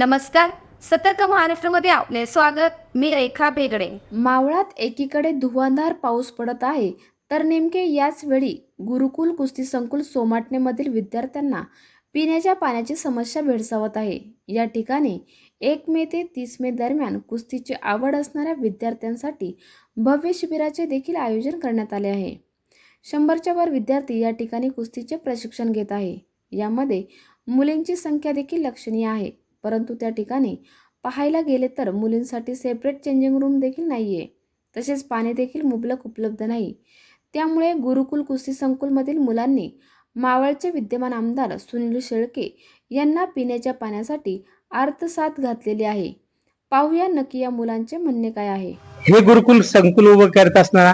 नमस्कार. सतर्क महाराष्ट्रामध्ये आपले स्वागत. मी रेखा बेगडे. मावळात एकीकडे धुवांधार पाऊस पडत आहे तर नेमके याच वेळी गुरुकुल कुस्ती संकुल सोमाटणेमधील विद्यार्थ्यांना पिण्याच्या पाण्याची समस्या भेडसावत आहे. या ठिकाणी एक मे ते तीस मे दरम्यान कुस्तीची आवड असणाऱ्या विद्यार्थ्यांसाठी भव्य शिबिराचे देखील आयोजन करण्यात आले आहे. शंभरच्या वर विद्यार्थी या ठिकाणी कुस्तीचे प्रशिक्षण घेत आहे. यामध्ये मुलींची संख्या देखील लक्षणीय आहे. परंतु त्या ठिकाणी पाहायला गेले तर मुलींसाठी सेपरेट चेंजिंग रूम देखील नाही आहे तसेच पाणी देखील मुबलक उपलब्ध नाही. त्यामुळे गुरुकुल कुस्ती संकुलमधील मुलांनी मावळचे विद्यमान आमदार सुनील शेळके यांना पिण्याच्या पाण्यासाठी अर्थसाथ घातलेली आहे. पाहूया नक्की या मुलांचे म्हणणे काय आहे. हे गुरुकुल संकुल उभं करत असताना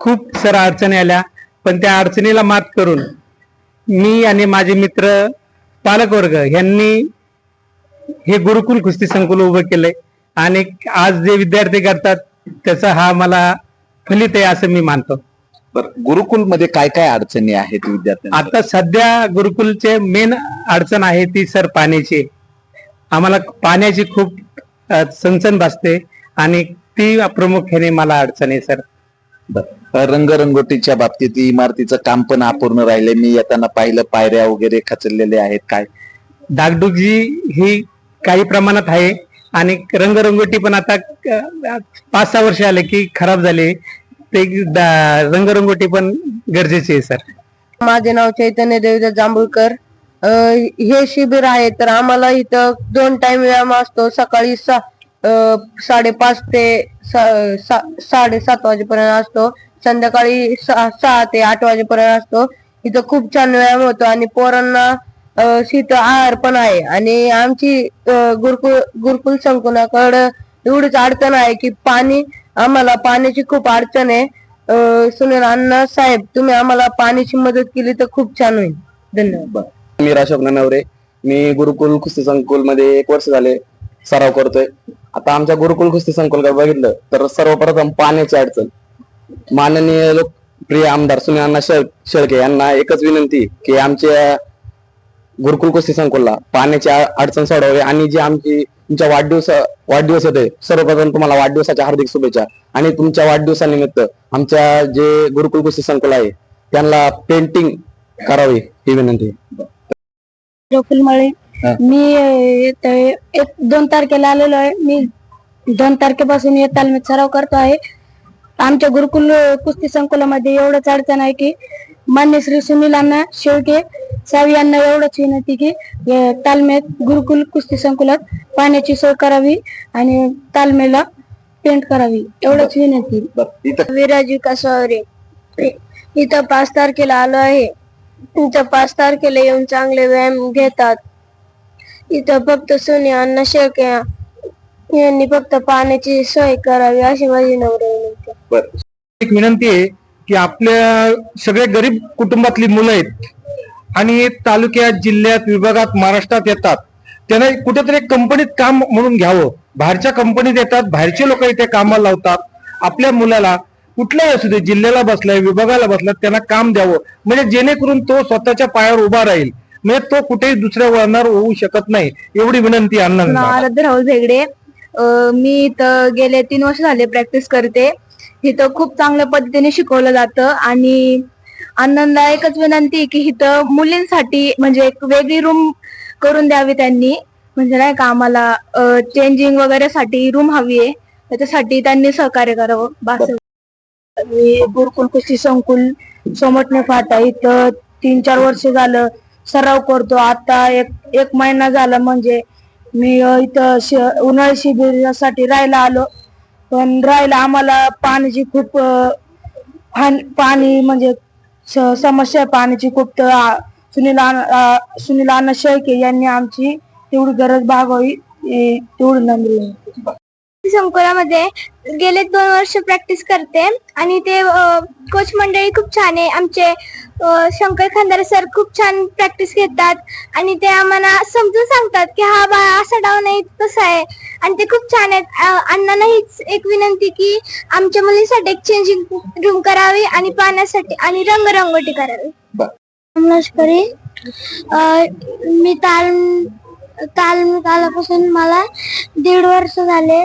खूप सारा अडचणी आल्या पण त्या अडचणीला मात करून मी आणि माझे मित्र पालकवर्ग यांनी हे गुरुकुल कुस्ती संकुल उभं केलंय. आणि आज जे विद्यार्थी करतात त्याचा हा मला फलित आहे असं मी मानतो. बर गुरुकुलमध्ये काय काय अडचणी आहेत विद्यार्थ्यांना आता सध्या गुरुकुलचे मेन अडचण आहे ती सर पाण्याची. आम्हाला पाण्याची खूप चणचण भासते आणि ती प्रामुख्याने मला अडचण आहे सर. रंगरंगोटीच्या बाबतीत इमारतीचं काम पण अपूर्ण राहिले मी येताना पाहिलं पायऱ्या वगैरे खचलेले आहेत काय? डागडुजी ही काही प्रमाणात आहे. आणि रंगरंगोटी पण आता पाच सहा वर्ष आले की खराब झाले. ते रंगरंगोटी पण गरजेची आहे सर. माझे नाव चैतन्य देवदास जांभूळकर. हे शिबिर आहे तर आम्हाला इथं दोन टाइम व्यायाम असतो. सकाळी सा साडेपाच ते सा- सा- साडेसात वाजेपर्यंत असतो. संध्याकाळी सहा सहा ते आठ वाजेपर्यंत असतो. इथं खूप छान व्यायाम होतो. आणि पोरांना शीत आहार पण आहे. आणि आमची गुरुकुल गुरुकुल संकुलाकडं एवढीच अडचण आहे की पाणी आम्हाला पाण्याची खूप अडचण आहे. सुनील अण्णा साहेब तुम्ही आम्हाला पाण्याची मदत केली तर खूप छान होईल. धन्यवाद. मी राशोक नवरे. मी गुरुकुल कुस्ती संकुलमध्ये एक वर्ष झाले सराव करतोय. आता आमच्या गुरुकुल कुस्ती संकुल बघितलं तर सर्वप्रथम पाण्याची अडचण. माननीय लोकप्रिय आमदार सुनील अण्णा शेळके यांना एकच विनंती की आमच्या गुरुकुल कुस्ती संकुलला पाण्याची अडचण सोडवावी आणि जी आमची तुमच्या वाढदिवस वाढदिवस येते सर्वप्रथम तुम्हाला वाढदिवसाच्या हार्दिक शुभेच्छा. आणि तुमच्या वाढदिवसानिमित्त आमच्या जे गुरुकुल कुस्ती संकुल आहे त्यांना पेंटिंग करावी ही विनंती. मी येत- एक दोन तारखेला आलेलो आहे. मी दोन तारखेपासून या तालमीत सराव करतो आहे. आमच्या गुरुकुल कुस्ती संकुलामध्ये एवढंच अडचण आहे की मान्य श्री सुनील अण्णा शेळके सावी यांना एवढंच विनंती की तालमीत गुरुकुल कुस्ती संकुलात पाण्याची सोय करावी आणि तालमीला पेंट करावी. एवढंच विनंती. विराज विकास इथं पाच तारखेला आलो आहे. इथं पाच तारखेला येऊन चांगले व्यायाम घेतात. इथं फक्त सोनी अण्णा शेळके यांनी फक्त पाण्याची सोय करावी अशी माझी नम्र विनंती एक विनंती आहे की आपल्या सगळे गरीब कुटुंबातली मुलं आहेत आणि तालुक्यात जिल्ह्यात विभागात महाराष्ट्रात येतात. त्यांना कुठेतरी कंपनीत काम म्हणून घ्यावं. बाहेरच्या कंपनीत येतात बाहेरचे लोक इथे कामाला लावतात. आपल्या मुलाला कुठल्याही असू दे जिल्ह्याला बसलाय विभागाला बसलाय त्यांना काम द्यावं. म्हणजे जेणेकरून तो स्वतःच्या पायावर उभा राहील. म्हणजे तो कुठेही दुसऱ्या वळणार होऊ शकत नाही. एवढी विनंती अण्णा राहुल भेगडे मी इथं गेले तीन वर्ष झाले प्रॅक्टिस करते. इथं खूप चांगल्या पद्धतीने शिकवलं जातं आणि आनंदा एकच विनंती की इथं मुलींसाठी म्हणजे एक वेगळी रूम करून द्यावी त्यांनी. म्हणजे नाही का आम्हाला चेंजिंग वगैरे साठी रूम हवी आहे. त्याच्यासाठी त्यांनी सहकार्य करावं. बास मी गुरुकुल कुस्ती संकुल सोमटणे फाटा इथं तीन चार वर्ष झालं. सराव करतो. आता एक एक महिना झाला म्हणजे मी इथं शि उन्हाळी शिबिरासाठी राहायला आलो पण राहायला आम्हाला पाण्याची खूप हान- पाणी म्हणजे स- समस्या आहे पाण्याची खूप तर आ- सुनील आ, सुनील अण्णा शेळके यांनी आमची तेवढी गरज भागावी ए- तेवढी नम्र विनंती. संकुलामध्ये गेले दोन वर्ष प्रॅक्टिस करते. आणि ते कोच मंडळी खूप छान आहे. आमचे शंकर खंदारे सर खूप छान प्रॅक्टिस घेतात. आणि ते आम्हाला समजून सांगतात की हा बा असा डाऊन आहे तसा आहे. आणि ते खूप छान आहेत. अण्णांना हीच एक विनंती की आमच्या मुलींसाठी एक चेंजिंग रूम करावी आणि पाण्यासाठी आणि रंगरंगोटी करावी. नमस्कारी मी ताल काल कालापासून मला दीड वर्ष झाले.